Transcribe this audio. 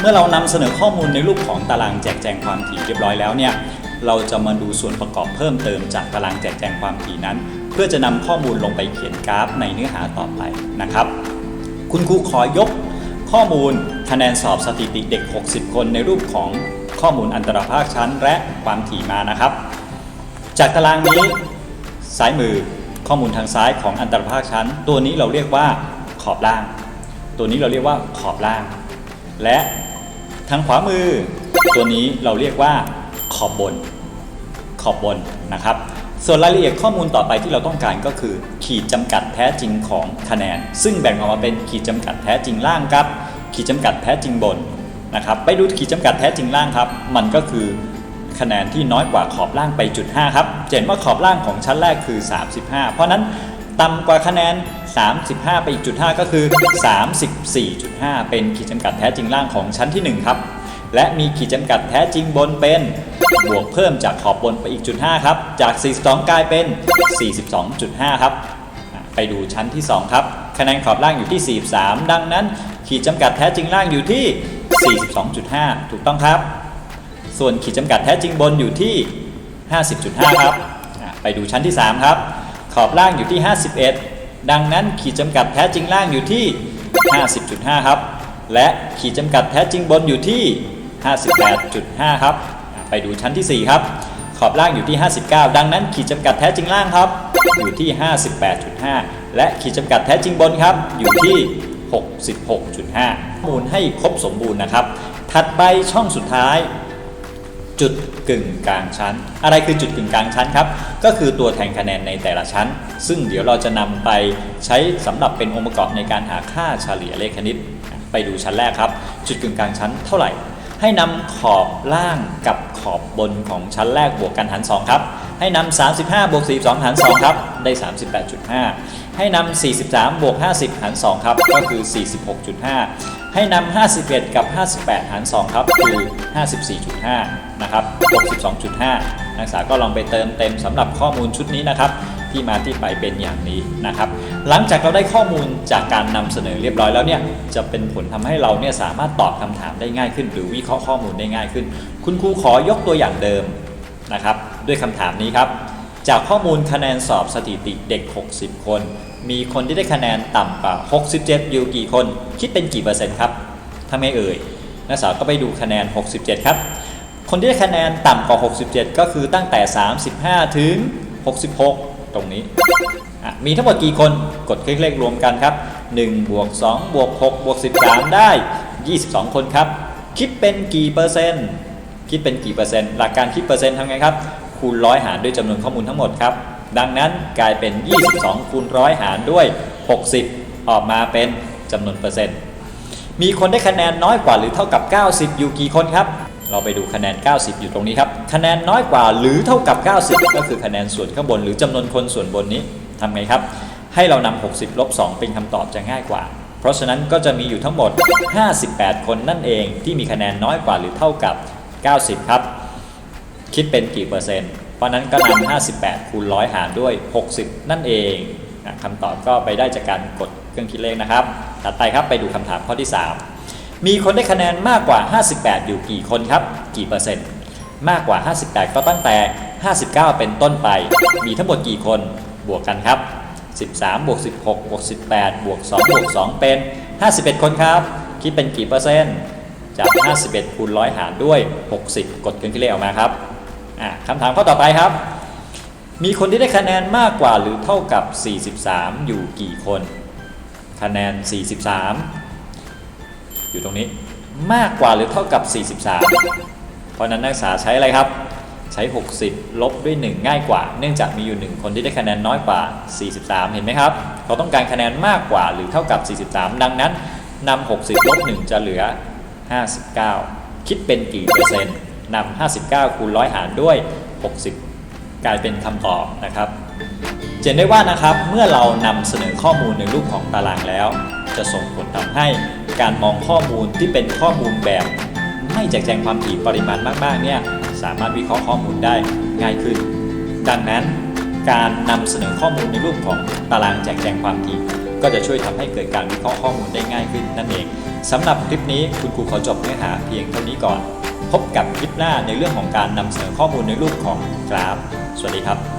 เมื่อเรานำเสนอข้อมูลในรูปของตารางแจกแจงความถี่เรียบร้อยแล้วเนี่ยเราจะมาดูส่วนประกอบเพิ่มเติมจากตารางแจกแจงความถี่นั้น เพื่อจะนำข้อมูลลงไปเขียนกราฟในเนื้อหาต่อไปนะครับ คุณครูขอยกข้อมูลคะแนนสอบสถิติเด็ก 60 คนในรูปของข้อมูลอันตรภาคชั้นและความถี่มานะครับ จากตารางนี้ซ้ายมือข้อมูลทางซ้ายของอันตรภาคชั้น ตัวนี้เราเรียกว่าขอบล่าง ตัวนี้เราเรียกว่าขอบล่าง และ ทางขวามือตัวนี้เราเรียกว่าขอบบน ขอบบนนะครับ ส่วนรายละเอียดข้อมูลต่อไปที่เราต้องการก็คือ ขีดจำกัดแท้จริงของคะแนน ซึ่งแบ่งออกมาเป็นขีดจำกัดแท้จริงล่างครับ ขีดจำกัดแท้จริงบนนะครับ ไปดูขีดจำกัดแท้จริงล่างครับ มันก็คือคะแนนที่น้อยกว่าขอบล่างไปจุด5ครับเห็นว่าขอบล่างของชั้นแรกคือ 35 เพราะนั้นต่ำกว่าคะแนน 35 ไปอีกจุด5ก็คือ 34.5 เป็นขีดจำกัดแท้จริงล่างของชั้นที่ 1 ครับ และมีขีดจำกัดแท้จริงบนเป็น บวกเพิ่มจากขอบบนไปอีกจุด5ครับ จาก 42 กลายเป็น 42.5 ครับ ไปดูชั้นที่ 2 ครับ คะแนนขอบล่างอยู่ที่ 43 ดังนั้น ขีดจำกัดแท้จริงล่างอยู่ที่ 42.5 ถูกต้องครับ ส่วนขีดจำกัดแท้จริงบนอยู่ที่ 50.5 ครับ ไปดูชั้นที่ 3 ครับ ขอบล่างอยู่ที่ 51 ดังนั้นขีดจำกัดแท้จริงล่างอยู่ที่ 50.5 ครับ และขีดจำกัดแท้จริงบนอยู่ที่ 58.5 ครับ ไปดูชั้นที่ 4 ครับ ขอบล่างอยู่ที่ 59 ดังนั้นขีดจำกัดแท้จริงล่างครับ อยู่ที่ 58.5 และขีดจำกัดแท้จริงบนครับ อยู่ที่ 66.5 ข้อมูลให้ครบสมบูรณ์นะครับ ถัดไปช่องสุดท้าย กึ่งกลางชั้น อะไรคือจุดกึ่งกลางชั้นครับ ก็คือตัวแทนคะแนนในแต่ละชั้น ซึ่งเดี๋ยวเราจะนำไปใช้สำหรับเป็นองค์ประกอบในการหาค่าเฉลี่ยเลขคณิต ไปดูชั้นแรกครับ จุดกึ่งกลางชั้นเท่าไหร่ ให้นำขอบล่างกับขอบบนของชั้นแรกบวกกันหาร2ครับ ให้นำ35บวก42หาร2ครับ ได้ 38.5 ให้นำ43บวก50หาร2ครับ ก็คือ 46.5 ให้นำ 51 กับ 58 หาร 2 ครับ คือ 54.5 นะครับ 62.5 นักศึกษาก็ลองไปเติมเต็มสำหรับข้อมูลชุดนี้นะครับ ที่มาที่ไปเป็นอย่างนี้นะครับ หลังจากเราได้ข้อมูลจากการนำเสนอเรียบร้อยแล้วเนี่ย จะเป็นผลทำให้เราเนี่ยสามารถตอบคำถามได้ง่ายขึ้น หรือวิเคราะห์ข้อมูลได้ง่ายขึ้น คุณครูขอยกตัวอย่างเดิมนะครับ ด้วยคำถามนี้ครับ จากข้อมูลคะแนนสอบสถิติเด็ก 60 คน มีคนที่ได้คะแนนต่ำกว่า 67 อยู่กี่คน คิดเป็นกี่เปอร์เซ็นต์ครับถ้าไม่เอ่ย นักศึกษาก็ไปดูคะแนน 67 ครับ คนที่ได้คะแนนต่ำกว่า 67 ก็คือตั้งแต่ 35 ถึง 66 ตรงนี้อะมีทั้งหมดกี่คน กดคลิกเลขรวมกันครับ 1 บวก 2 บวก 6 บวก 13 ได้ 22 คนครับ คิดเป็นกี่เปอร์เซ็นต์ คิดเป็นกี่เปอร์เซ็นต์ หลักการคิดเปอร์เซ็นต์ทำไงครับ คูณร้อยหารด้วยจำนวนข้อมูลทั้งหมดครับ ดังนั้นกลายเป็น 22 คูณร้อยหารด้วย 60 ออกมาเป็นจำนวนเปอร์เซ็นต์ มีคนได้คะแนนน้อยกว่าหรือเท่ากับ 90 อยู่กี่คนครับ เราไปดูคะแนน 90 อยู่ตรงนี้ครับ คะแนนน้อยกว่าหรือเท่ากับ 90 ก็คือคะแนนส่วนข้างบน หรือจำนวนคนส่วนบนนี้ทำไงครับ ให้เรานำ60ลบ2เป็นคำตอบจะง่ายกว่าเพราะฉะนั้นก็จะมีอยู่ทั้งหมด 58 คนนั่นเองที่มีคะแนนน้อยกว่าหรือเท่ากับ 90 ครับ คิดเป็นกี่เปอร์เซ็นต์ เพราะนั้นก็นำ58 คูณร้อยหารด้วย 60 นั่นเองอะคำตอบก็ไปได้จากการกดเครื่องคิดเลขนะครับ ถัดไปครับไปดูคำถามข้อที่ 3 มีคนได้คะแนนมากกว่า 58 อยู่กี่คนครับ กี่เปอร์เซ็นต์ มากกว่า 58 ก็ตั้งแต่ 59 เป็นต้นไป มีทั้งหมดกี่คนบวกกันครับ 13 บวก 16 บวก 18 บวก 2 บวก 2 เป็น 51 คนครับ คิดเป็นกี่เปอร์เซ็นต์ จาก 51 คูณร้อยหารด้วย 60 กดเครื่องคิดเลขออกมาครับ อะคำถามข้อต่อไปครับ มีคนที่ได้คะแนนมากกว่าหรือเท่ากับ 43 อยู่กี่คน คะแนน 43 อยู่ตรงนี้มากกว่าหรือเท่ากับ 43 เพราะฉะนั้นนักศึกษาใช้อะไรครับ ใช้ 60 ลบด้วย 1 ง่ายกว่า เนื่องจากมีอยู่ 1 คนที่ได้คะแนนน้อยกว่า 43 เห็นไหมครับเขาต้องการคะแนนมากกว่าหรือเท่ากับ 43 ดังนั้นนำ60 ลบ 1 จะเหลือ 59 คิดเป็นกี่เปอร์เซ็นต์ นำ59 คูณร้อยหารด้วย 60 กลายเป็นคำตอบนะครับเห็นได้ว่านะครับเมื่อเรานำเสนอข้อมูลในรูปของตารางแล้ว จะส่งผลทำให้การมองข้อมูลที่เป็นข้อมูลแบบไม่แจกแจงความถี่ปริมาณมากๆเนี่ยสามารถวิเคราะห์ข้อมูลได้ง่ายขึ้น ดังนั้นการนำเสนอข้อมูลในรูปของตารางแจกแจงความถี่ก็จะช่วยทำให้เกิดการวิเคราะห์ข้อมูลได้ง่ายขึ้นนั่นเองสำหรับคลิปนี้คุณครูขอจบเนื้อหาเพียงเท่านี้ก่อน พบกับคลิปหน้าในเรื่องของการนำเสนอข้อมูลในรูปของกราฟ สวัสดีครับ